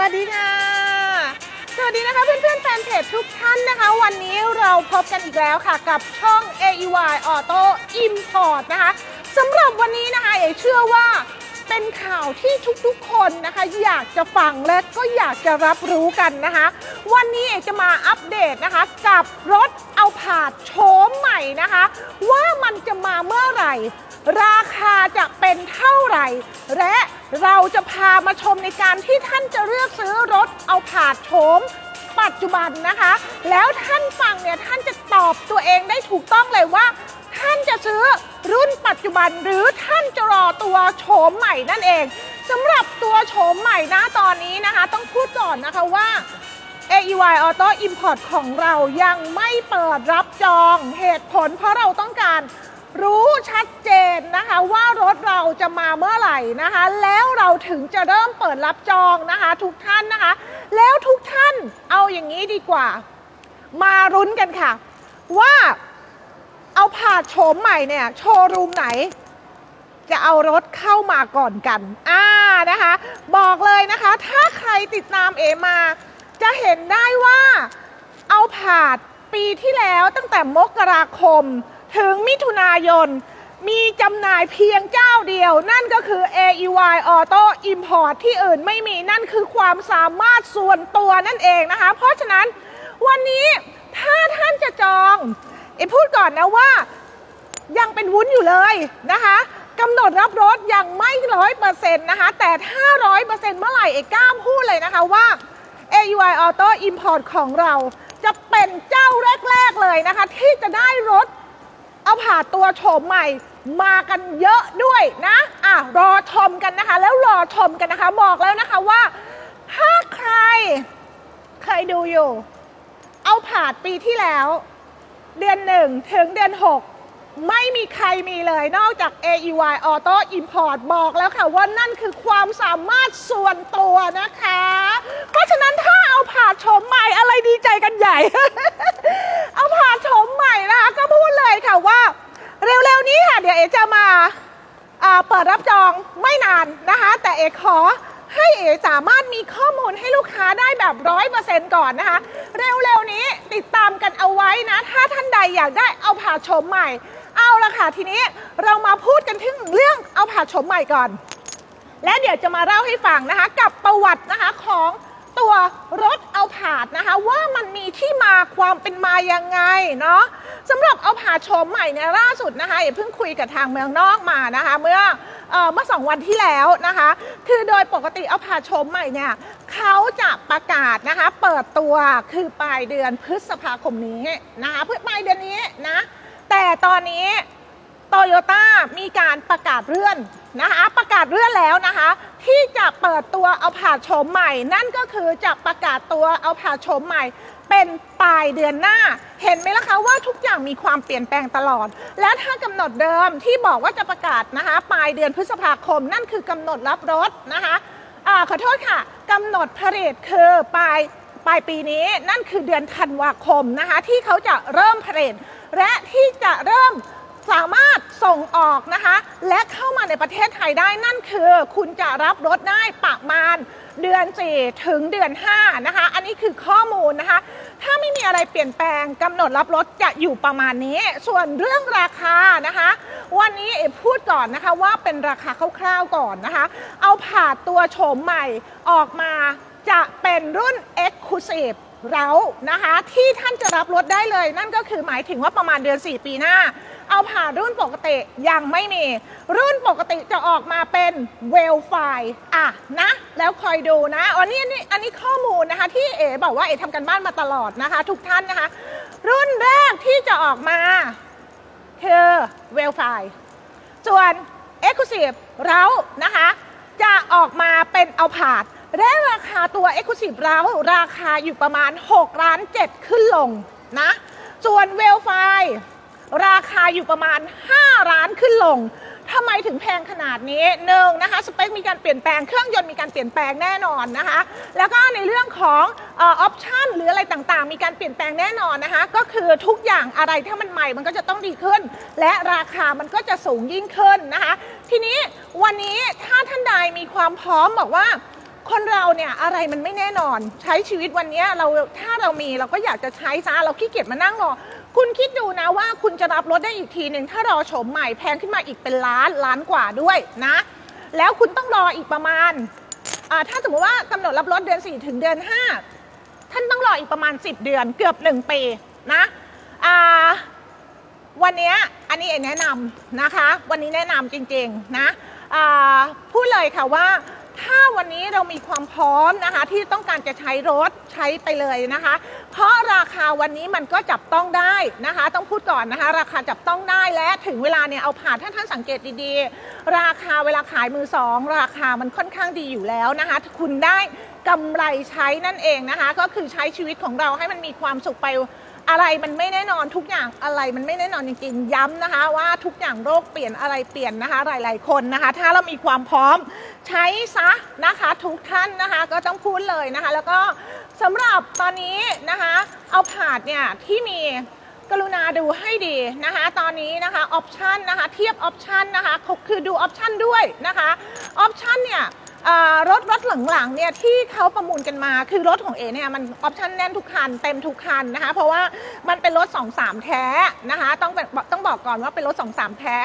วัสดีค่ะ สวัสดีนะคะเพื่อนๆแฟนเพจทุกท่านนะคะ วันนี้เราพบกันอีกแล้วค่ะกับช่อง AEY Auto Import นะคะสำหรับวันนี้นะคะเอ๋เชื่อว่าเป็นข่าวที่ทุกๆคนนะคะ อยากจะฟังและก็อยากจะรับรู้กันนะคะ วันนี้เอ๋จะมาอัปเดตนะคะ กับรถเอาผาดโฉมใหม่นะคะ ว่ามันจะมาเมื่อไหร่ ราคาจะเป็นเท่าไหร่ และเราจะพามาชมในการที่ท่านจะเลือกซื้อรถเอาผาดโฉมปัจจุบันนะคะ แล้วท่านฟังเนี่ยท่านจะตอบตัวเองได้ถูกต้องเลยว่า ท่านจะซื้อรุ่นปัจจุบันหรือท่านจะรอตัวโฉมใหม่นั่นเองสำหรับตัวโฉมใหม่นะตอนนี้นะคะ ต้องพูดก่อนนะคะว่า AEY Auto Import ของเรายังไม่เปิดรับจองเหตุผลเพราะเราต้องการ รู้ชัดเจนนะคะว่ารถเราจะมาเมื่อไหร่นะคะ แล้วเราถึงจะเริ่มเปิดรับจองนะคะ ทุกท่านนะคะ แล้วทุกท่านเอาอย่างนี้ดีกว่า มารุ้นกันค่ะ ว่าเอาผาดโฉมใหม่เนี่ยโชว์รูมไหน จะเอารถเข้ามาก่อนกันอ่านะคะ บอกเลยนะคะ ถ้าใครติดตามเอมา จะเห็นได้ว่าเอาผาดปีที่แล้วตั้งแต่มกราคม ถึงมิถุนายน มีจำหน่ายเพียงเจ้าเดียว นั่นก็คือ AEY Auto Import ที่อื่นไม่มีนั่นคือความสามารถส่วนตัวนั่นเองนะคะ เพราะฉะนั้นวันนี้ถ้าท่านจะจองเอพูดก่อนนะว่ายังเป็นวุ้นอยู่เลยนะคะกำหนดรับรถยังไม่ร้อยเปอร์เซ็นต์นะคะแต่ถ้าร้อยเปอร์เซ็นต์เมื่อไหร่เอกกล้ามพูดเลยนะคะว่า AUI Auto Import ของเราจะเป็นเจ้าแรก ๆ เลยนะคะ ที่จะได้รถ อาผ่าตัวโฉมใหม่มากันเยอะด้วยนะอะรอชมกันนะคะ แล้วรอชมกันนะคะ บอกแล้วนะคะว่า ถ้าใครเคยดูอยู่ เอาผ่าดปีที่แล้ว เดือนหนึ่งถึงเดือนหก ไม่มีใครมีเลยนอกจาก AEY Auto Import บอกแล้วค่ะว่านั่นคือความสามารถส่วนตัวนะคะ เพราะฉะนั้นถ้าเอาผ่าดโฉมใหม่อะไรดีใจกันใหญ่ เอาผ่าดโฉมใหม่นะคะก็พูดเลยค่ะว่า เร็วๆนี้ค่ะเดี๋ยวเอจะมาเปิดรับจองไม่นานนะคะ แต่เอขอให้เอสามารถมีข้อมูลให้ลูกค้าได้แบบร้อยเปอร์เซ็นต์ก่อนนะคะ เร็วๆนี้ติดตามกันเอาไว้นะ ถ้าท่านใดอยากได้เอาผ่าดโฉมใหม่ เอาละค่ะ ทีนี้เรามาพูดกันถึงเรื่องเอาผ่าดโฉมใหม่ก่อน และเดี๋ยวจะมาเล่าให้ฟังนะคะ กับประวัตินะคะของตัวรถเอาผาดนะคะ ว่ามันมีที่มาความเป็นมายังไงเนาะสำหรับเอาผาดโฉมใหม่เนี่ยล่าสุดนะคะอย่าเพิ่งคุยกับทางเมืองนอกมานะคะ เมื่อเอ่อเมื่อสองวันที่แล้วนะคะ คือโดยปกติเอาผาดโฉมใหม่เนี่ยเขาจะประกาศนะคะ เปิดตัวคือปลายเดือนพฤษภาคมนี้นะคะเพื่อปลายเดือนนี้นะ แต่ตอนนี้โตโยต้ามีการประกาศเลื่อนนะคะ ประกาศเลื่อนแล้วนะคะ ที่จะเปิดตัวเอาผ่าดโฉมใหม่ นั่นก็คือจะประกาศตัวเอาผ่าดโฉมใหม่ เป็นปลายเดือนหน้า เห็นไหมล่ะคะว่าทุกอย่างมีความเปลี่ยนแปลงตลอด และถ้ากำหนดเดิมที่บอกว่าจะประกาศนะคะ ปลายเดือนพฤษภาคม นั่นคือกำหนดรับรถนะคะอาขอโทษค่ะกำหนดผลิตคือปลายปลายปีนี้นั่นคือเดือนธันวาคมนะคะ ที่เขาจะเริ่มผลิต และที่จะเริ่มสามารถส่งออกนะคะ และเข้ามาในประเทศไทยได้นั่นคือ คุณจะรับรถได้ประมาณเดือน 4 ถึงเดือน 5 นะคะ อันนี้คือข้อมูลนะคะ ถ้าไม่มีอะไรเปลี่ยนแปลงกำหนดรับรถจะอยู่ประมาณนี้ ส่วนเรื่องราคานะคะ วันนี้เอพูดก่อนนะคะว่าเป็นราคาคร่าวๆก่อนนะคะ เอาผ่าตัวโฉมใหม่ออกมาจะเป็นรุ่น Exclusive เรานะคะที่ท่านจะรับรถได้เลย นั่นก็คือหมายถึงว่าประมาณเดือน 4 ปีหน้า เอาผ่ารุ่นปกติยังไม่มี รุ่นปกติจะออกมาเป็นเวลไฟอะนะ แล้วคอยดูนะอันนี้อันนี้อันนี้ข้อมูลนะคะ ที่เอ๋บอกว่าเอ๋ทำกันบ้านมาตลอดนะคะ ทุกท่านนะคะ รุ่นแรกที่จะออกมาคือเวลไฟส่วน Exclusive เรานะคะ จะออกมาเป็นเอาผาด และราคาตัว Exclusive เราราคาอยู่ประมาณ6ล้าน7ขึ้นลงนะส่วนเวลไฟราคาอยู่ประมาณ 5 ล้านขึ้นลงทำไมถึงแพงขนาดนี้หนึ่งนะคะสเปคมีการเปลี่ยนแปลงเครื่องยนต์มีการเปลี่ยนแปลงแน่นอนนะคะแล้วก็ในเรื่องของออปชันหรืออะไรต่างๆ มีการเปลี่ยนแปลงแน่นอนนะคะก็คือทุกอย่างอะไรถ้ามันใหม่มันก็จะต้องดีขึ้น และราคามันก็จะสูงยิ่งขึ้นนะคะทีนี้วันนี้ถ้าท่านใดมีความพร้อมบอกว่า คนเราเนี่ยอะไรมันไม่แน่นอน ใช้ชีวิตวันนี้เราถ้าเรามีเราก็อยากจะใช้ซะเราขี้เกียจมานั่งรอคุณคิดดูนะว่าคุณจะรับรถได้อีกทีหนึ่งถ้ารอโฉมใหม่แพงขึ้นมาอีกเป็นล้านล้านกว่าด้วยนะ แล้วคุณต้องรออีกประมาณาถ้าสมมติว่ากำหนดรับรถเดือน 4 ถึงเดือน 5 ท่านต้องรออีกประมาณ 10 เดือนเกือบ 1 ปีนะวันนี้อันนี้เองแนะนำนะคะ วันนี้แนะนำจริงๆนะพูดเลยค่ะว่า ถ้าวันนี้เรามีความพร้อมนะคะที่ต้องการจะใช้รถใช้ไปเลยนะคะ เพราะราคาวันนี้มันก็จับต้องได้นะคะ ต้องพูดก่อนนะคะ ราคาจับต้องได้และถึงเวลาเนี่ยเอาผ่านถ้าท่านสังเกตดีๆ ราคาเวลาขายมือสองราคามันค่อนข้างดีอยู่แล้วนะคะ คุณได้กำไรใช้นั่นเองนะคะ ก็คือใช้ชีวิตของเราให้มันมีความสุขไป อะไรมันไม่แน่นอนทุกอย่างอะไรมันไม่แน่นอนจริงๆย้ำนะคะ ว่าทุกอย่างโรคเปลี่ยนอะไรเปลี่ยนนะคะ หลาย ๆ คนนะคะ ถ้าเรามีความพร้อมใช้ซะนะคะ ทุกท่านนะคะก็ต้องพูดเลยนะคะ แล้วก็สำหรับตอนนี้นะคะ เอาผาดเนี่ยที่มีกรุณาดูให้ดีนะคะตอนนี้นะคะออปชันนะคะเทียบออปชันนะคะคือดูออปชันด้วยนะคะออปชันเนี่ย รถรถหลังๆเนี่ยที่เขาประมูลกันมาคือรถของเอเนี่ยมันออปชั่นแน่นทุกคันเต็มทุกคันนะคะเพราะว่ามันเป็นรถ 2 3 แท้นะคะต้องเป็นต้องบอกก่อนว่าเป็นรถ 2 3 แท้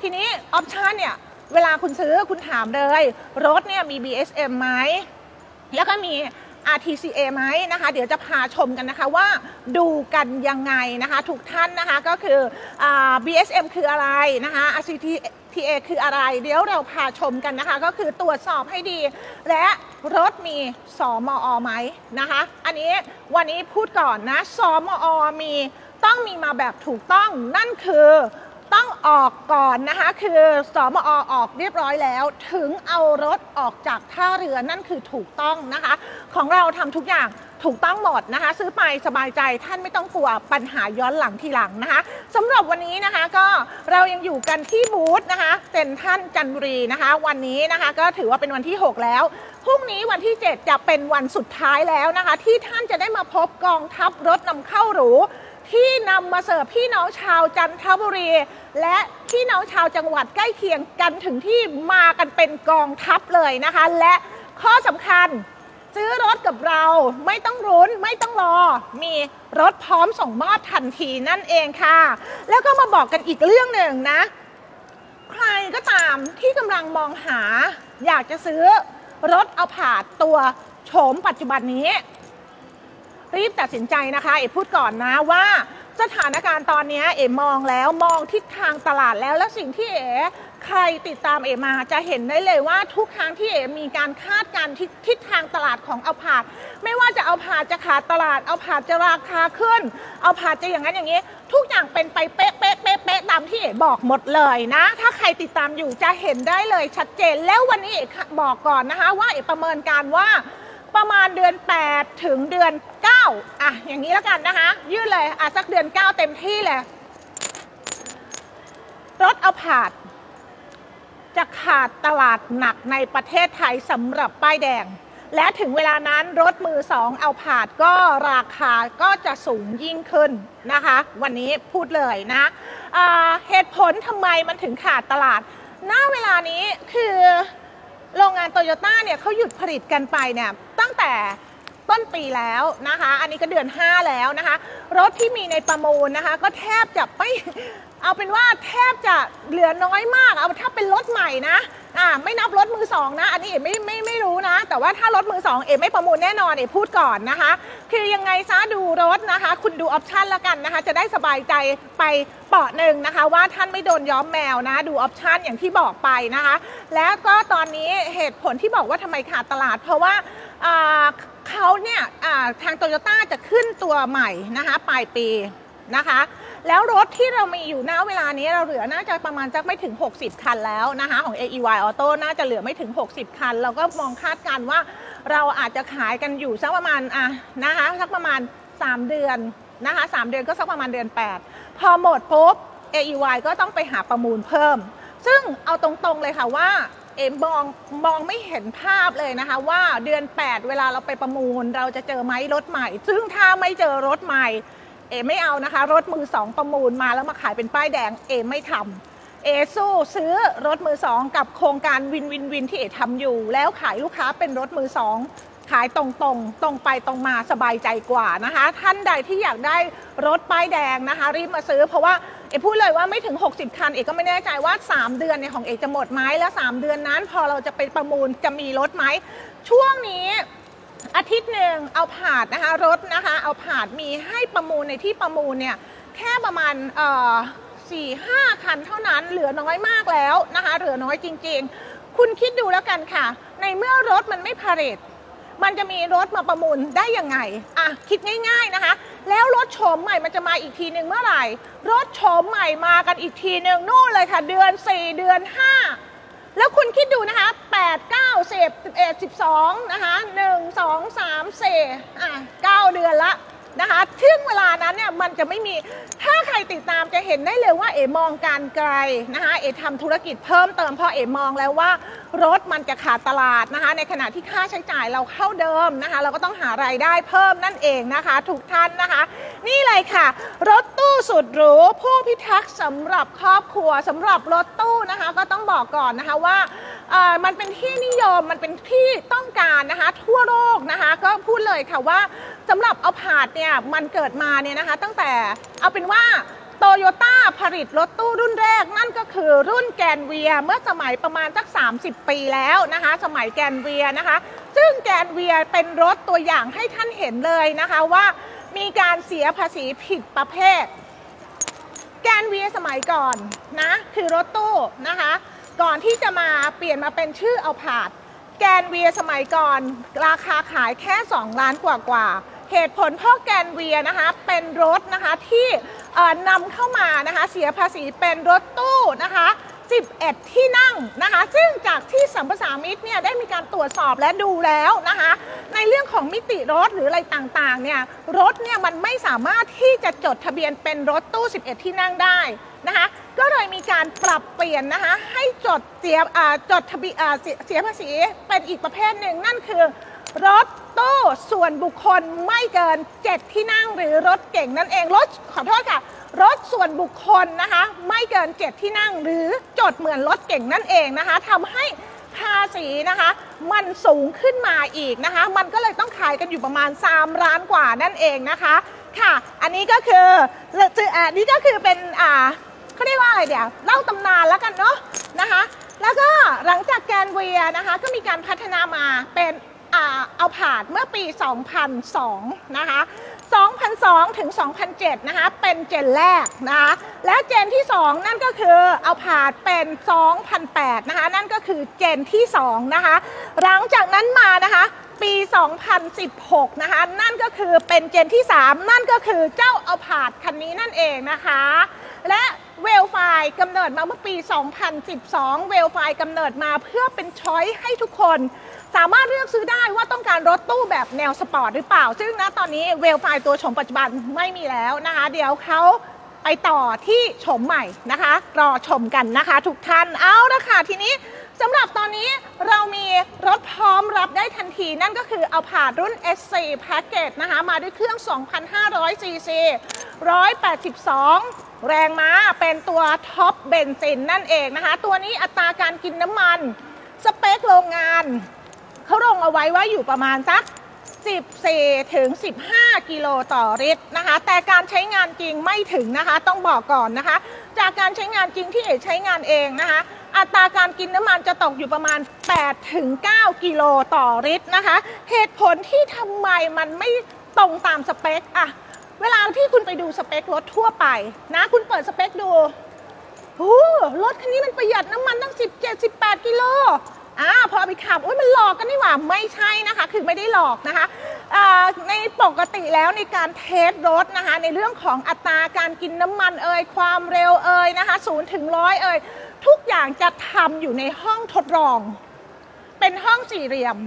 ทีนี้ออปชั่นเนี่ยเวลาคุณซื้อคุณถามเลย รถเนี่ยมี BSM ไหมแล้วก็มี RTCA ไหมนะคะเดี๋ยวจะพาชมกันนะคะว่าดูกันยังไงนะคะทุกท่านนะคะก็คืออ BSM คืออะไรนะคะ RTC RTA คืออะไร เดี๋ยวเราพาชมกันนะคะ ก็คือตรวจสอบให้ดี และรถมีสมอไหมนะคะ อันนี้วันนี้พูดก่อนนะสมอมีต้องมีมาแบบถูกต้องนั่นคือ ต้องออกก่อนนะคะ คือสมอออกเรียบร้อยแล้ว ถึงเอารถออกจากท่าเรือนั่นคือถูกต้องนะคะ ของเราทำทุกอย่างถูกต้องหมดนะคะ ซื้อไปสบายใจท่านไม่ต้องกลัวปัญหาย้อนหลังทีหลังนะคะสำหรับวันนี้นะคะก็เรายังอยู่กันที่บูธนะคะเซ็นทรัลจันทบุรีนะคะ วันนี้นะคะก็ถือว่าเป็นวันที่ 6 แล้วพรุ่งนี้วันที่ 7 จะเป็นวันสุดท้ายแล้วนะคะ ที่ท่านจะได้มาพบกองทัพรถนำเข้าหรู ที่นำมาเสิร์ฟพี่น้องชาวจันทบุรี และพี่น้องชาวจังหวัดใกล้เคียงกันถึงที่มากันเป็นกองทัพเลยนะคะ และข้อสำคัญซื้อรถกับเราไม่ต้องรุ้นไม่ต้องรอ มีรถพร้อมส่งมอบทันทีนั่นเองค่ะ แล้วก็มาบอกกันอีกเรื่องหนึ่งนะ ใครก็ตามที่กำลังมองหา อยากจะซื้อรถเอาผาดตัวโฉมปัจจุบันนี้ รีบตัดสินใจนะคะเอ๋พูดก่อนนะว่าสถานการณ์ตอนนี้เอ๋มองแล้วมองทิศทางตลาดแล้วและสิ่งที่เอ๋ใครติดตามเอ๋มาจะเห็นได้เลยว่าทุกครั้งที่เอ๋มีการคาดการณ์ทิศทิศทางตลาดของเอาผาดไม่ว่าจะเอาผาดจะขาดตลาดเอาผาดจะราคาขึ้น เอาผาดจะอย่างนั้นอย่างนี้ ทุกอย่างเป็นไปเป๊ะเป๊ะเป๊ะเป๊ะตามที่เอ๋บอกหมดเลยนะ ถ้าใครติดตามอยู่จะเห็นได้เลยชัดเจน แล้ววันนี้เอ๋บอกก่อนนะคะ ว่าเอ๋ประเมินการว่า ประมาณเดือน 8 ถึงเดือน 9 อะ อย่างนี้แล้วกันนะคะ ยืดเลย อะ สักเดือน 9 เต็มที่เลยรถเอาผาด จะขาดตลาดหนักในประเทศไทยสำหรับป้ายแดง และถึงเวลานั้นรถมือสองเอาผาดก็ราคาก็จะสูงยิ่งขึ้นนะคะ วันนี้พูดเลยนะอ่าเหตุผลทำไมมันถึงขาดตลาดณเวลานี้คือโรงงานโตโยต้าเนี่ยเขาหยุดผลิตกันไปเนี่ย ตั้งแต่ต้นปีแล้วนะคะ อันนี้ก็เดือน 5 แล้วนะคะ รถที่มีในประมูลนะคะ ก็แทบจะไม่เอาเป็นว่าแทบจะเหลือน้อยมาก เอาถ้าเป็นรถใหม่นะอ่าไม่นับรถมือสองนะ อันนี้เอ๋ไม่ไม่ไม่รู้นะ แต่ว่าถ้ารถมือสองเอ๋ไม่ประมูลแน่นอนเอ๋พูดก่อนนะคะ คือยังไงซะดูรถนะคะ คุณดูออปชันละกันนะคะ จะได้สบายใจไปเปาะหนึ่งนะคะ ว่าท่านไม่โดนย้อมแมวนะ ดูออปชันอย่างที่บอกไปนะคะ แล้วก็ตอนนี้เหตุผลที่บอกว่าทำไมขาดตลาด เพราะว่า เขาเนี่ยทางโตโยต้าจะขึ้นตัวใหม่นะคะปลายปีนะคะ แล้วรถที่เรามีอยู่ณเวลานี้เราเหลือน่าจะประมาณจักไม่ถึง 60 คันแล้วนะคะของ AEY Auto น่าจะเหลือไม่ถึง 60 คัน เราก็มองคาดการ์ว่าเราอาจจะขายกันอยู่สักประมาณอะนะคะสักประมาณ 3 เดือนนะคะ3เดือนก็สักประมาณเดือน 8 พอหมดปุ๊บ AEY ก็ต้องไปหาประมูลเพิ่ม ซึ่งเอาตรงๆเลยค่ะว่า เอมมองมองไม่เห็นภาพเลยนะคะ ว่าเดือน 8 เวลาเราไปประมูล เราจะเจอไหมรถใหม่ ซึ่งถ้าไม่เจอรถใหม่ เอไม่เอานะคะ รถมือสองประมูลมาแล้วมาขายเป็นป้ายแดงเอไม่ทำเอสู้ซื้อรถมือสองกับโครงการวินวินวินที่เอทำอยู่ แล้วขายลูกค้าเป็นรถมือสองขายตรงๆตรงไปตรงมาสบายใจกว่านะคะ ท่านใดที่อยากได้รถป้ายแดงนะคะ รีบมาซื้อเพราะว่า เอกพูดเลยว่าไม่ถึง 60 คันเอกก็ไม่แน่ใจว่า 3 เดือนเนี่ยของเอกจะหมดไหมแล้ว 3 เดือนนั้น พอเราจะไปประมูลจะมีรถไหมช่วงนี้อาทิตย์หนึ่งเอาผาดนะคะรถนะคะ เอาผาดมีให้ประมูลในที่ประมูลเนี่ยแค่ประมาณเอ่อสี่ห้าคันเท่านั้นเหลือน้อยมากแล้วนะคะเหลือน้อยจริง ๆ คุณคิดดูแล้วกันค่ะ ในเมื่อรถมันไม่พาเรต มันจะมีรถมาประมูลได้ยังไงอะคิดง่าย ๆนะคะ แล้วรถโฉมใหม่มันจะมาอีกทีหนึ่งเมื่อไหร่ รถโฉมใหม่มากันอีกทีหนึ่งนู่นเลยค่ะ เดือน 4 เดือน 5 แล้วคุณคิดดูนะคะ 8 9 10 11 12 นะคะ 1 2 3 4อะ9เดือนละ นะคะซึ่งเวลานั้นเนี่ยมันจะไม่มีถ้าใครติดตามจะเห็นได้เลยว่าเอ๋มองการไกลนะคะเอ๋ทำธุรกิจเพิ่มเติมเพราะเอ๋มองแล้วว่ารถมันจะขาดตลาดนะคะในขณะที่ค่าใช้จ่ายเราเข้าเดิมนะคะเราก็ต้องหารายได้เพิ่มนั่นเองนะคะทุกท่านนะคะ นี่เลยค่ะ รถตู้สุดหรูผู้พิทักษ์สำหรับครอบครัวสำหรับรถตู้นะคะก็ต้องบอกก่อนนะคะว่า เอ่อมันเป็นที่นิยมมันเป็นที่ต้องการนะคะทั่วโลกนะคะก็พูดเลยค่ะว่าสำหรับเอาผาดเนี่ยมันเกิดมาเนี่ยนะคะตั้งแต่เอาเป็นว่าโตโยต้าผลิตรถตู้รุ่นแรกนั่นก็คือรุ่นแกนเวียเมื่อสมัยประมาณสัก 30 ปีแล้วนะคะสมัยแกนเวียนะคะ ซึ่งแกนเวียเป็นรถตัวอย่างให้ท่านเห็นเลยนะคะว่ามีการเสียภาษีผิดประเภท แกนเวียสมัยก่อนนะคือรถตู้นะคะ ก่อนที่จะมาเปลี่ยนมาเป็นชื่อเอาผาดแกนเวียสมัยก่อน ราคาขายแค่ 2 ล้านกว่ากว่าเหตุผลเพราะแกนเวียนะคะเป็นรถนะคะที่เอ่อนำเข้ามานะคะเสียภาษีเป็นรถตู้นะคะ 11 ที่นั่งนะคะ ซึ่งจากที่สัมปสามิตรเนี่ยได้มีการตรวจสอบและดูแล้วนะคะ ในเรื่องของมิติรถหรืออะไรต่างๆเนี่ยรถเนี่ยมันไม่สามารถที่จะจดทะเบียนเป็นรถตู้ 11 ที่นั่งได้นะคะก็เลยมีการปรับเปลี่ยนนะคะให้จดเสียจดทะเบียนอ่าเสียเสียภาษีเป็นอีกประเภทหนึ่งนั่นคือ รถตู้ส่วนบุคคลไม่เกิน 7 ที่นั่งหรือรถเก่งนั่นเองรถขอโทษค่ะ รถส่วนบุคคลนะคะ ไม่เกิน7ที่นั่งหรือจดเหมือนรถเก่งนั่นเองนะคะทำให้ภาษีนะคะ มันสูงขึ้นมาอีกนะคะ มันก็เลยต้องขายกันอยู่ประมาณ 3 ล้านกว่านั่นเองนะคะ ค่ะ อันนี้ก็คืออันนี้ก็คือเป็นอ่าเขาเรียกว่าอะไรเดี๋ยวเล่าตำนานแล้วกันเนาะนะคะ แล้วก็หลังจากแกนเวียนะคะ ก็มีการพัฒนามาเป็นอเอาผ่าดเมื่อปี 2002 นะคะ 2002 ถึง 2007 นะคะ เป็นเจนแรกนะคะ และเจนที่ 2 นั่นก็คือเอาผาดเป็น 2008 นะคะ นั่นก็คือเจนที่ 2 นะคะ หลังจากนั้นมานะคะปี 2016 นะคะ นั่นก็คือเป็นเจนที่ 3 นั่นก็คือเจ้าเอาผาดคันนี้นั่นเองนะคะ และเวลไฟกำเนิดมาเมื่อปี 2012 เวลไฟกำเนิดมาเพื่อเป็นช้อยให้ทุกคน สามารถเลือกซื้อได้ว่าต้องการรถตู้แบบแนวสปอร์ตหรือเปล่า ซึ่งณตอนนี้เวลไฟตัวชมปัจจุบันไม่มีแล้วนะคะ เดี๋ยวเขาไปต่อที่ชมใหม่นะคะ รอชมกันนะคะ ทุกท่านเอาละค่ะทีนี้สำหรับตอนนี้เรามีรถพร้อมรับได้ทันที นั่นก็คือเอาผ่ารุ่น S4 Package นะคะ มาด้วยเครื่อง 2,500 cc 182 แรงม้าเป็นตัวท็อปเบนซินนั่นเองนะคะ ตัวนี้อัตราการกินน้ำมัน สเปคโรงงาน เขาลงเอาไว้ว่าอยู่ประมาณสัก 14ถึง15 กิโลต่อลิตรนะคะ แต่การใช้งานจริงไม่ถึงนะคะ ต้องบอกก่อนนะคะ จากการใช้งานจริงที่เอกใช้งานเองนะคะ อัตราการกินน้ำมันจะตกอยู่ประมาณ8ถึง9กิโลต่อลิตรนะคะ เหตุผลที่ทำไมมันไม่ตรงตามสเปคอะเวลาที่คุณไปดูสเปครถทั่วไปนะคุณเปิดสเปคดูโอ้รถคันนี้มันประหยัดน้ำมันตั้ง17 18 กิโล อ่าพอเอาไปขับโอ้ยมันหลอกกันนี่หว่าไม่ใช่นะคะ คือไม่ได้หลอกนะคะในปกติแล้วในการเทสรถนะคะ ในเรื่องของอัตราการกินน้ำมันเอ่ยความเร็วเอ่ยนะคะศูนย์ถึงร้อยเอ่ยทุกอย่างจะทำอยู่ในห้องทดลอง เป็นห้องสี่เหลี่ยม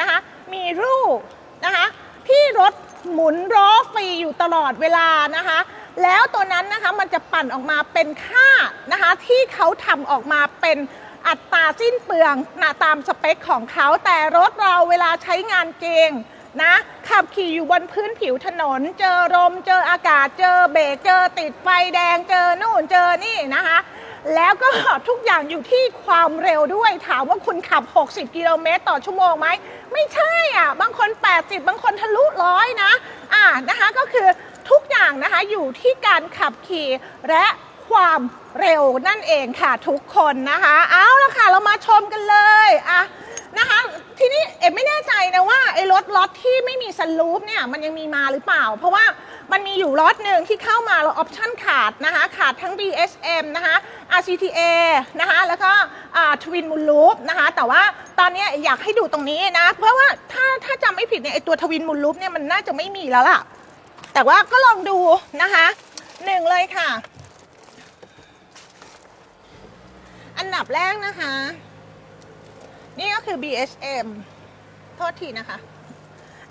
นะคะ มีรูปนะคะที่รถหมุนล้อฟรีอยู่ตลอดเวลานะคะ แล้วตัวนั้นนะคะมันจะปั่นออกมาเป็นค่านะคะที่เขาทำออกมาเป็น อัตราสิ้นเปลืองนะตามสเปคของเขา แต่รถเราเวลาใช้งานจริงนะขับขี่อยู่บนพื้นผิวถนน เจอลมเจออากาศเจอเบรกเจอติดไฟแดงเจอนู่นเจอนี่นะคะแล้วก็ทุกอย่างอยู่ที่ความเร็วด้วยถามว่าคุณขับ 60 กิโลเมตรต่อชั่วโมงไหม ไม่ใช่อะ บางคน 80 บางคนทะลุร้อยนะ อ่านะคะก็คือทุกอย่างนะคะอยู่ที่การขับขี่และ ความเร็วนั่นเองค่ะทุกคนนะคะ เอาละค่ะเรามาชมกันเลยอะนะคะทีนี้เอ็มไม่แน่ใจนะว่าไอ้รถรถที่ไม่มีสลูปเนี่ยมันยังมีมาหรือเปล่า เพราะว่ามันมีอยู่รถหนึ่งที่เข้ามาเราออปชั่นขาดนะคะ ขาดทั้ง BSM นะคะ RCTA นะคะแล้วก็ทวินมูลลูปนะคะแต่ว่าตอนนี้อยากให้ดูตรงนี้นะ เพราะว่าถ้าถ้าจำไม่ผิดเนี่ยไอ้ตัวทวินมูลลูปเนี่ยมันน่าจะไม่มีแล้วล่ะ แต่ว่าก็ลองดูนะคะหนึ่งเลยค่ะ อันดับแรกนะคะ นี่ก็คือ BSM โทษทีนะคะ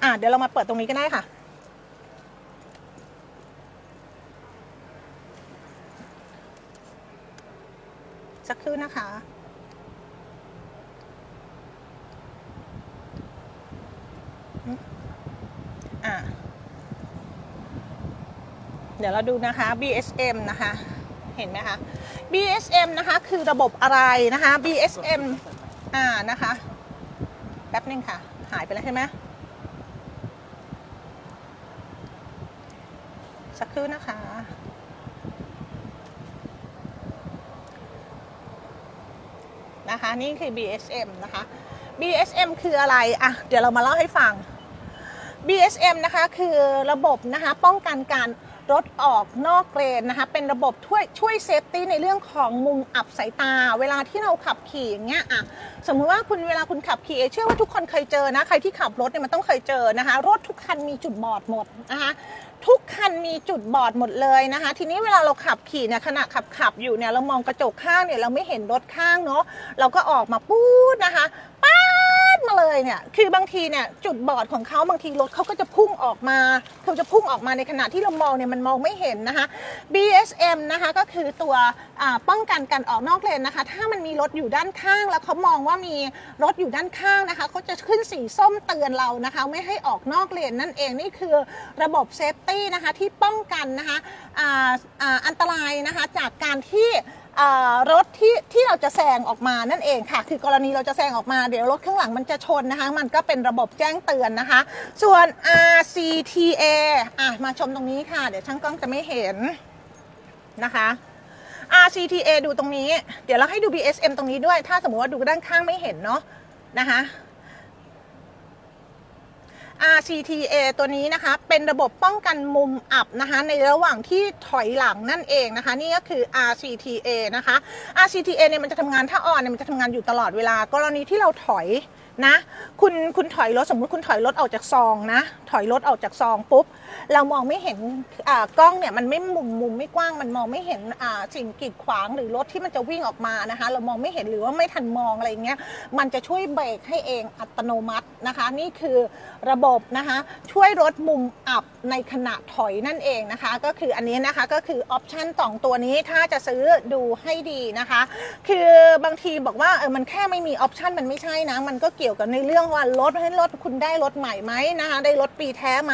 อะเดี๋ยวเรามาเปิดตรงนี้ก็ได้ค่ะ สักครู่นะคะอะเดี๋ยวเราดูนะคะ BSM นะคะ เห็นไหมคะ BSM นะคะ คือระบบอะไรนะคะ BSM อ่านะคะ แป๊บนึงค่ะ หายไปแล้วใช่ไหมสักครู่นะคะ นะคะ นี่คือ BSM นะคะ BSM คืออะไร อะ เดี๋ยวเรามาเล่าให้ฟัง BSM นะคะ คือระบบนะคะ ป้องกันการ รถออกนอกเลนนะคะ เป็นระบบช่วยช่วยเซฟตี้ในเรื่องของมุมอับสายตา เวลาที่เราขับขี่อย่างเงี้ยอะสมมุติว่าคุณเวลาคุณขับขี่เชื่อว่าทุกคนเคยเจอนะ ใครที่ขับรถเนี่ยมันต้องเคยเจอนะคะ รถทุกคันมีจุดบอดหมดนะคะทุกคันมีจุดบอดหมดเลยนะคะ ทีนี้เวลาเราขับขี่เนี่ยขณะขับขับอยู่เนี่ยเรามองกระจกข้างเนี่ยเราไม่เห็นรถข้างเนาะเราก็ออกมาปูดนะคะ ดมาเลยเนี่ย คือบางทีเนี่ยจุดบอดของเขาบางทีรถเขาก็จะพุ่งออกมาเขาจะพุ่งออกมาในขณะที่เรามองเนี่ยมันมองไม่เห็นนะคะ BSM นะคะก็คือตัวป้องกันการออกนอกเลนนะคะ ถ้ามันมีรถอยู่ด้านข้าง แล้วเขามองว่ามีรถอยู่ด้านข้างนะคะเขาจะขึ้นสีส้มเตือนเรานะคะ ไม่ให้ออกนอกเลนนั่นเองนี่คือระบบเซฟตี้นะคะที่ป้องกันนะคะอ,อ,อันตรายนะคะจากการที่ รถที่ที่เราจะแซงออกมานั่นเองค่ะ คือกรณีเราจะแซงออกมาเดี๋ยวรถข้างหลังมันจะชนนะคะ มันก็เป็นระบบแจ้งเตือนนะคะ ส่วน RCTA อะมาชมตรงนี้ค่ะ เดี๋ยวช่างกล้องจะไม่เห็นนะคะ RCTA ดูตรงนี้ เดี๋ยวเราให้ดู BSM ตรงนี้ด้วย ถ้าสมมติว่าดูด้านข้างไม่เห็นเนาะนะคะ RCTA ตัวนี้นะคะเป็นระบบป้องกันมุมอับนะคะในระหว่างที่ถอยหลังนั่นเองนะคะนี่ก็คือ RCTA นะคะ RCTA เนี่ยมันจะทำงานถ้าออนเนี่ยมันจะทำงานอยู่ตลอดเวลากรณีที่เราถอย นะ คุณคุณถอยรถสมมุติคุณถอยรถออกจากซองนะ ถอยรถออกจากซองปุ๊บเรามองไม่เห็นกล้องเนี่ยมันไม่มุมมุมไม่กว้างมันมองไม่เห็นสิ่งกีดขวางหรือรถที่มันจะวิ่งออกมานะคะ เรามองไม่เห็นหรือว่าไม่ทันมองอะไรเงี้ยมันจะช่วยเบรกให้เองอัตโนมัตินะคะ นี่คือระบบนะคะช่วยลดมุมอับในขณะถอยนั่นเองนะคะ ก็คืออันนี้นะคะก็คือออปชั่นสองตัวนี้ถ้าจะซื้อดูให้ดีนะคะ คือบางทีบอกว่าเออมันแค่ไม่มีออปชั่นมันไม่ใช่นะมันก็เกี่ยวกับในเรื่องว่ารถให้รถคุณได้รถใหม่ไหมนะคะได้รถปีแท้ไหม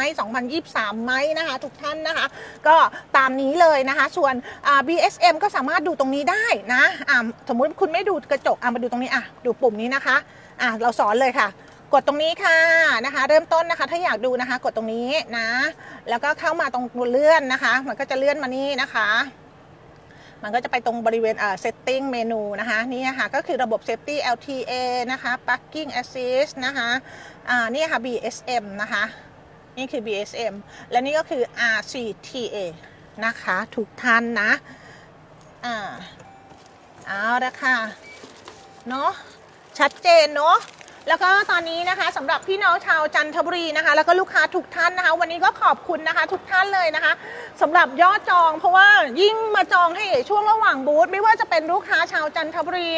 2023ไหมนะคะทุกท่านนะคะ ก็ตามนี้เลยนะคะส่วนอ่า BSM ก็สามารถดูตรงนี้ได้นะอ่าสมมุติคุณไม่ดูกระจกมาดูตรงนี้อะดูปุ่มนี้นะคะอะเราสอนเลยค่ะกดตรงนี้ค่ะนะคะ เริ่มต้นนะคะถ้าอยากดูนะคะ กดตรงนี้นะ แล้วก็เข้ามาตรงเลื่อนนะคะ มันก็จะเลื่อนมานี่นะคะ มันก็จะไปตรงบริเวณอ่า setting เมนูนะคะนี่ค่ะก็คือระบบ safety LTA นะคะ parking assist นะคะอ่านี่ค่ะ BSM นะคะนี่คือ BSM และนี่ก็คือ RCTA นะคะทุกท่านนะอ่าเอาละค่ะเนาะชัดเจนเนาะ แล้วก็ตอนนี้นะคะสำหรับพี่น้องชาวจันทบุรีนะคะ แล้วก็ลูกค้าทุกท่านนะคะ วันนี้ก็ขอบคุณนะคะ ทุกท่านเลยนะคะสำหรับยอดจอง เพราะว่ายิ่งมาจองให้ช่วงระหว่างบูธไม่ว่าจะเป็นลูกค้าชาวจันทบุรี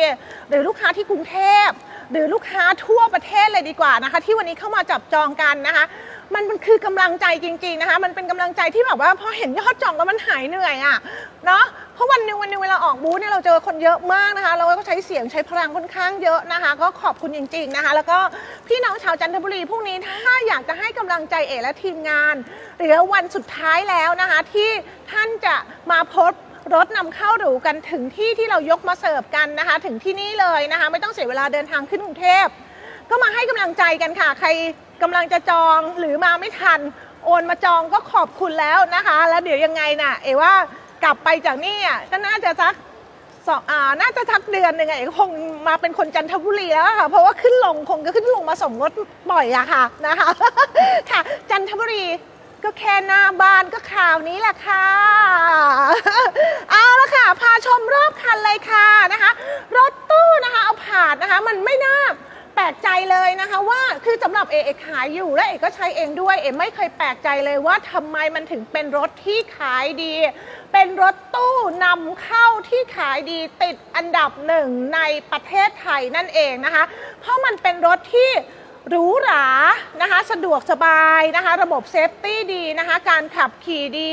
หรือลูกค้าที่กรุงเทพหรือลูกค้าทั่วประเทศเลยดีกว่านะคะ ที่วันนี้เข้ามาจับจองกันนะคะ มันมันคือกำลังใจจริงๆนะคะ มันเป็นกำลังใจที่แบบว่าพอเห็นยอดจองแล้วมันหายเหนื่อยอะ่ะเนาะเพราะวันหนึ่งวันหนึ่งเวลาออกบูธเนี่ยเราเจอคนเยอะมากนะคะ เราก็ใช้เสียงใช้พลังค่อนข้างเยอะนะคะ ก็ขอบคุณจริง ๆนะคะ แล้วก็พี่น้องชาวจันทบุรีพรุ่งนี้ถ้าอยากจะให้กำลังใจเอ๋และทีมงานเหลือวันสุดท้ายแล้วนะคะ ที่ท่านจะมาพบรถนำเข้าหรูกันถึงที่ที่เรายกมาเสิร์ฟกันนะคะ ถึงที่นี่เลยนะคะ ไม่ต้องเสียเวลาเดินทางขึ้นกรุงเทพ ก็มาให้กำลังใจกันค่ะ ใครกำลังจะจองหรือมาไม่ทัน โอนมาจองก็ขอบคุณแล้วนะคะ แล้วเดี๋ยวยังไงน่ะ เอว่ากลับไปจากนี่อะก็น่าจะสักสองอ่าน่าจะทักเดือนหนึ่งอะเอคงมาเป็นคนจันทบุรีแล้วค่ะ เพราะว่าขึ้นลงคงจะขึ้นลงมาส่งรถบ่อยอะค่ะนะคะ ค่ะ จันทบุรีก็แค่หน้าบ้านก็ข่าวนี้แหละค่ะ เอาละค่ะ พาชมรอบคันเลยค่ะนะคะ รถตู้นะคะ เอาผาดนะคะ มันไม่น่า แปลกใจเลยนะคะว่าคือสำหรับเอเอขายอยู่และเอก็ใช้เองด้วยเอไม่เคยแปลกใจเลยว่าทำไมมันถึงเป็นรถที่ขายดี เป็นรถตู้นำเข้าที่ขายดีติดอันดับหนึ่งในประเทศไทยนั่นเองนะคะ เพราะมันเป็นรถที่หรูหรานะคะสะดวกสบายนะคะระบบเซฟตี้ดีนะคะการขับขี่ดี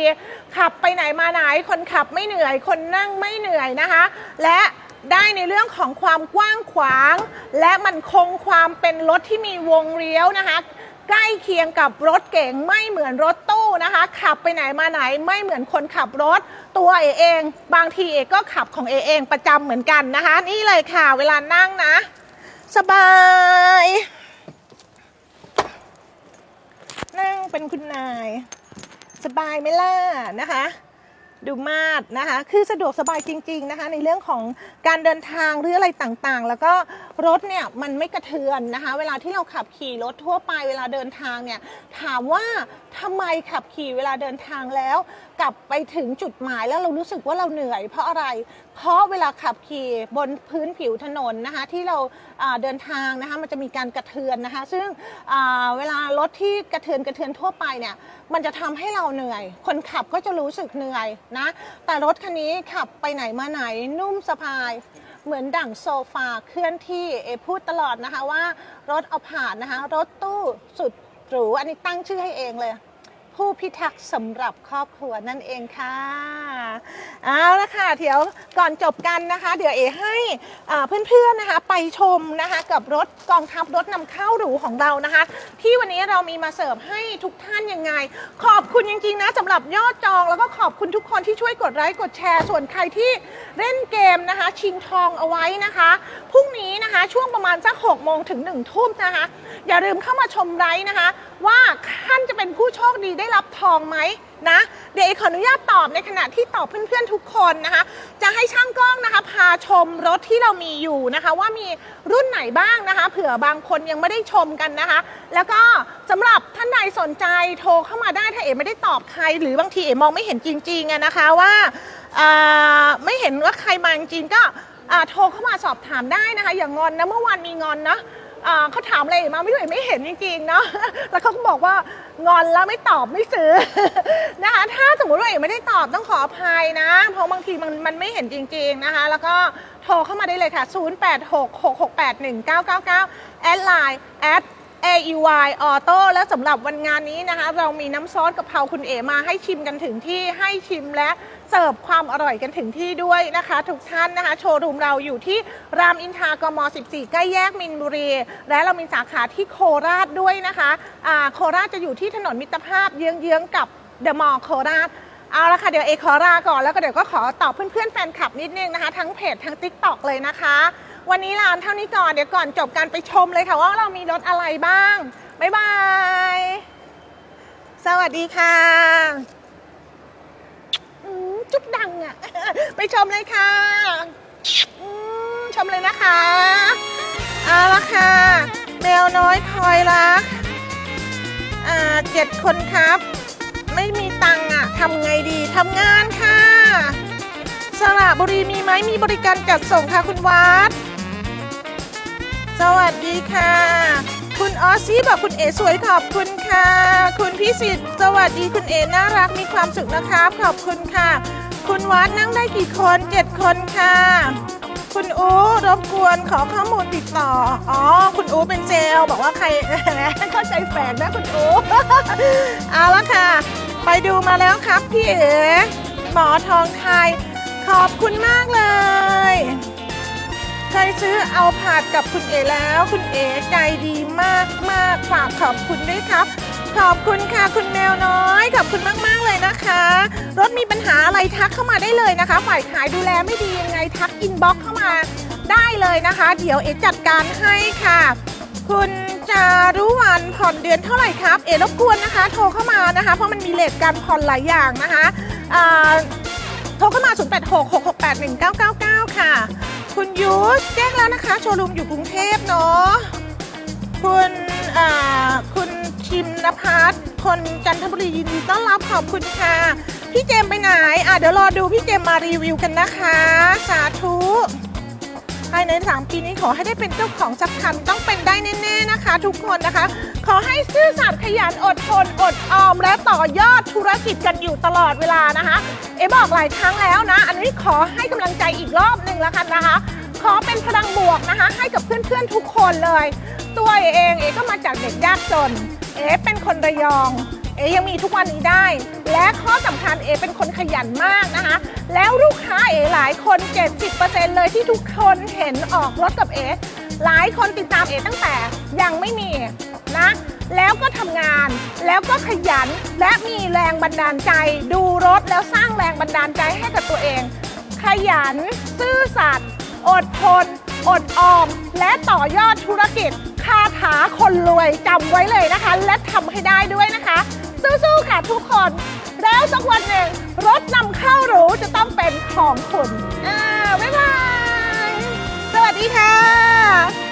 ขับไปไหนมาไหนคนขับไม่เหนื่อย คนนั่งไม่เหนื่อยนะคะ และ ได้ในเรื่องของความกว้างขวาง และมันคงความเป็นรถที่มีวงเลี้ยวนะคะ ใกล้เคียงกับรถเก๋งไม่เหมือนรถตู้นะคะ ขับไปไหนมาไหนไม่เหมือนคนขับรถ ตัวเอเอง บางทีเอก็ขับของเอเองประจำเหมือนกันนะคะ นี่เลยค่ะ เวลานั่งนะ สบาย นั่งเป็นคุณนาย สบายไหมล่ะนะคะ ดูมาดนะคะ คือสะดวกสบายจริง ๆนะคะ ในเรื่องของการเดินทางหรืออะไรต่างๆ แล้วก็รถเนี่ยมันไม่กระเทือนนะคะ เวลาที่เราขับขี่รถทั่วไปเวลาเดินทางเนี่ยถามว่าทำไมขับขี่เวลาเดินทางแล้ว กลับไปถึงจุดหมายแล้วเรารู้สึกว่าเราเหนื่อย เพราะอะไร เพราะเวลาขับขี่บนพื้นผิวถนนนะคะที่เราาเดินทางนะคะมันจะมีการกระเทือนนะคะ ซึ่งเวลารถที่กระเทือนกระเทือนทั่วไปเนี่ยมันจะทำให้เราเหนื่อย คนขับก็จะรู้สึกเหนื่อยนะแต่รถคันนี้ขับไปไหนมาไหนนุ่มสบาย เหมือนดั่งโซฟาเคลื่อนที่เอพูดตลอดนะคะว่ารถเอาผ่านนะคะรถตู้สุดหรูอันนี้ตั้งชื่อให้เองเลย ผู้พิทักษ์สำหรับครอบครัวนั่นเองค่ะเอาละค่ะเดี๋ยวก่อนจบกันนะคะ เดี๋ยวเอให้เพื่อนๆนะคะไปชมนะคะกับรถกองทัพรถนำเข้าหรูของเรานะคะ ที่วันนี้เรามีมาเสิร์ฟให้ทุกท่านยังไง ขอบคุณจริงๆนะสำหรับยอดจองแล้วก็ขอบคุณทุกคนที่ช่วยกดไลค์กดแชร์ ส่วนใครที่เล่นเกมนะคะ ชิงทองเอาไว้นะคะพรุ่งนี้นะคะช่วงประมาณสัก6โมงถึง1ทุ่มนะคะ อย่าลืมเข้ามาชมไลฟ์นะคะ ว่า โชคดีได้รับทองไหมนะ เดี๋ยวเอขออนุญาตตอบในขณะที่ตอบเพื่อนๆทุกคนนะคะ จะให้ช่างกล้องนะคะ พาชมรถที่เรามีอยู่นะคะ ว่ามีรุ่นไหนบ้างนะคะ เผื่อบางคนยังไม่ได้ชมกันนะคะ แล้วก็สำหรับท่านใดสนใจโทรเข้ามาได้ถ้าเอ๋ไม่ได้ตอบใคร หรือบางทีเอ๋มองไม่เห็นจริงๆนะคะว่าไม่เห็นว่าใครมาจริงก็โทรเข้ามาสอบถามได้นะคะ อย่างงอนนะเมื่อวานมีงอนนะ อ่าเขาถามอะไรมาไม่รู้เห็นไม่เห็นจริงๆเนาะแล้วเขาก็บอกว่างอนแล้วไม่ตอบไม่ซื้อนะคะถ้าสมมติว่าเอกไม่ได้ตอบต้องขออภัยนะ เพราะบางทีมันมันไม่เห็นจริง ๆนะคะ แล้วก็โทรเข้ามาได้เลยค่ะ 0866681999 แอดไลน์แอด AEY Auto และสำหรับวันงานนี้นะคะ เรามีน้ำซอสกะเพราคุณเอมาให้ชิมกันถึงที่ให้ชิมและเสิร์ฟความอร่อยกันถึงที่ด้วยนะคะ ทุกท่านนะคะ โชว์รูมเราอยู่ที่รามอินทรากม 14 ใกล้แยกมินบุรี และเรามีสาขาที่โคราชด้วยนะคะอ่าโคราชจะอยู่ที่ถนนมิตรภาพเยื้องๆกับเดอะมอลล์โคราชเอาละค่ะ เดี๋ยวเอขอลาก่อนแล้วก็เดี๋ยวก็ขอตอบเพื่อนๆแฟนคลับนิดนึงนะคะ ทั้งเพจทั้ง t ิ k t o k เลยนะคะ วันนี้ลาเท่านี้ก่อน เดี๋ยวก่อนจบการไปชมเลยค่ะว่าเรามีรถอะไรบ้าง บ๊ายบาย สวัสดีค่ะจุ๊บดังอะ ไปชมเลยค่ะ ชมเลยนะคะเอาละค่ะ แมวน้อยคอยรักอ่าเจ็ดคนครับ ไม่มีตังค์อะทำไงดีทำงานค่ะสระบุรีมีไหมมีบริการจัดส่งค่ะคุณวัด สวัสดีค่ะ คุณออสซี่บอกคุณเอสวยขอบคุณค่ะ คุณพิสิทธิ์สวัสดีคุณเอน่ารักมีความสุขนะครับขอบคุณค่ะ คุณวัดนั่งได้กี่คนเจ็ดคนค่ะ คุณอูรบกวนขอข้อมูลติดต่อ อ๋อ คุณอูเป็นเซลบอกว่าใคร เข้าใจแฝงนะคุณอูเอาละค่ะ ไปดูมาแล้วครับพี่เอ๋หมอทองไทยขอบคุณมากเลย คยซื้อเอาผาดกับคุณเอแล้ว คุณเอใจดีมากมากฝากขอบคุณด้วยครับ ขอบคุณค่ะคุณแมวน้อย ขอบคุณมาก ๆ เลยนะคะ รถมีปัญหาอะไรทักเข้ามาได้เลยนะคะ ฝ่ายขายดูแลไม่ดียังไงทักอินบ็อกเข้ามาได้เลยนะคะ เดี๋ยวเอจัดการให้ค่ะ คุณจารุวรรณผ่อนเดือนเท่าไหร่ครับ เอรบกวนนะคะ โทรเข้ามานะคะ เพราะมันมีเลทการผ่อนหลายอย่างนะคะอ่า โทรเข้ามา 0866681999 ค่ะ คุณยูสแจ้งแล้วนะคะ โชว์รูมอยู่กรุงเทพเนาะคุณอ่าคุณชิมนภัสคนจันทบุรียินดีต้อนรับขอบคุณค่ะ พี่เจมไปไหน อะเดี๋ยวรอดูพี่เจมมารีวิวกันนะคะ สาธุายในสามปีนี้ขอให้ได้เป็นเจ้าของสักคันต้องเป็นได้แน่ๆนะคะ ทุกคนนะคะ ขอให้ซื่อสัตย์ขยันอดทนอดออม และต่อยอดธุรกิจกันอยู่ตลอดเวลานะคะ เอ๋บอกหลายครั้งแล้วนะ อันนี้ขอให้กำลังใจอีกรอบหนึ่งแล้วกันนะคะ ขอเป็นพลังบวกนะคะ ให้กับเพื่อนๆทุกคนเลย ตัวเอเองเอ๋ก็มาจากเด็กยากจน เอ๋เป็นคนระยองเอยังมีทุกวันนี้ได้ และข้อสำคัญเอเป็นคนขยันมากนะคะ แล้วลูกค้า เอหลายคน70%เลยที่ทุกคนเห็นออกรถกับเอหลายคนติดตามเอตั้งแต่ยังไม่มีนะ แล้วก็ทำงาน แล้วก็ขยัน และมีแรงบันดาลใจ ดูรถแล้วสร้างแรงบันดาลใจให้กับตัวเอง ขยัน ซื่อสัตย์ อดทน อดออม และต่อยอดธุรกิจ คาถาคนรวยจำไว้เลยนะคะ และทำให้ได้ด้วยนะคะ สู้ๆค่ะทุกคน แล้วสักวันหนึ่งรถนำเข้าหรูจะต้องเป็นของคุณอ่าบ๊ายบาย สวัสดีค่ะ